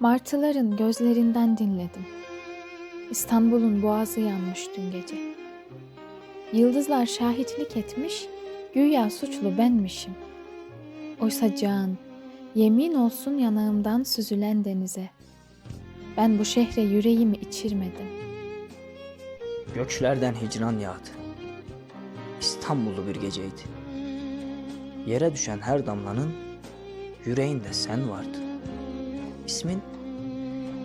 Martıların gözlerinden dinledim. İstanbul'un boğazı yanmış dün gece. Yıldızlar şahitlik etmiş, güya suçlu benmişim. Oysa can, yemin olsun yanağımdan süzülen denize. Ben bu şehre yüreğimi içirmedim. Göklerden hicran yağdı. İstanbullu bir geceydi. Yere düşen her damlanın yüreğinde sen vardın. İsmin,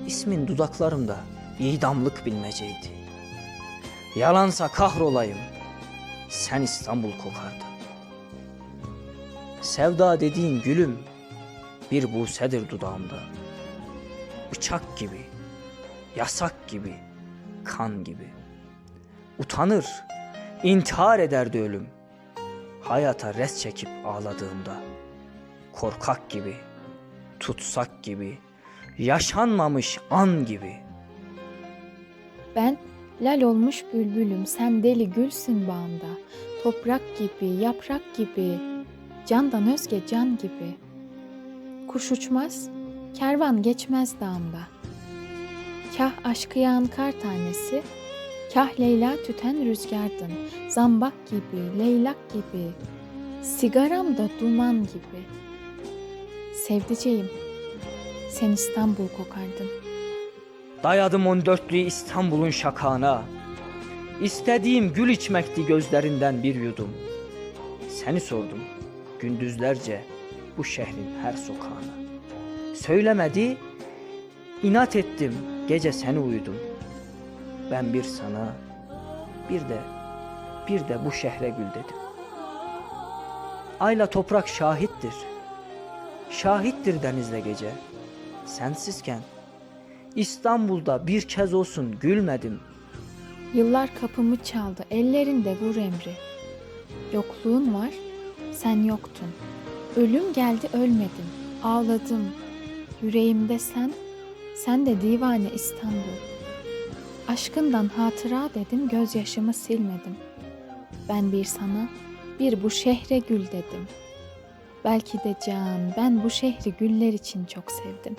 ismin dudaklarımda idamlık bilmeceydi. Yalansa kahrolayım, sen İstanbul kokardın. Sevda dediğin gülüm bir busedir dudağımda. Bıçak gibi, yasak gibi, kan gibi. Utanır, intihar ederdi ölüm. Hayata res çekip ağladığımda. Korkak gibi, tutsak gibi, yaşanmamış an gibi. Ben lal olmuş bülbülüm, sen deli gülsün bağımda. Toprak gibi, yaprak gibi, candan özge can gibi. Kuş uçmaz, kervan geçmez dağımda. Kah aşkı yağan kar tanesi, kah Leyla tüten rüzgardın. Zambak gibi, leylak gibi, sigaram da duman gibi. Sevdiceğim, sen İstanbul kokardın. Dayadım on dörtlü İstanbul'un şakağına. İstediğim gül içmekti gözlerinden bir yudum. Seni sordum gündüzlerce bu şehrin her sokağına. Söylemedi, inat ettim gece seni uyudum. Ben bir sana, bir de, bir de bu şehre gül dedim. Ayla toprak şahittir. Şahittir denizle gece. Sensizken İstanbul'da bir kez olsun gülmedim. Yıllar kapımı çaldı, ellerinde vur emri. Yokluğun var, sen yoktun. Ölüm geldi ölmedim, ağladım. Yüreğimde sen, sen de divane İstanbul. Aşkından hatıra dedim, gözyaşımı silmedim. Ben bir sana, bir bu şehre gül dedim. Belki de can, ben bu şehri güller için çok sevdim.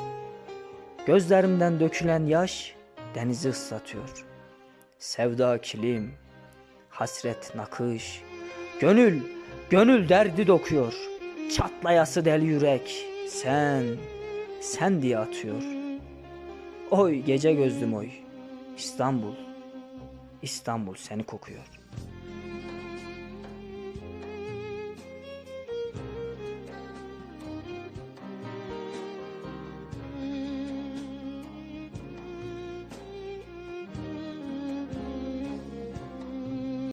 Gözlerimden dökülen yaş denizi ıslatıyor. Sevda kilim, hasret nakış, gönül, gönül derdi dokuyor. Çatlayası deli yürek, sen, sen diye atıyor. Oy gece gözlüm oy, İstanbul, İstanbul seni kokuyor.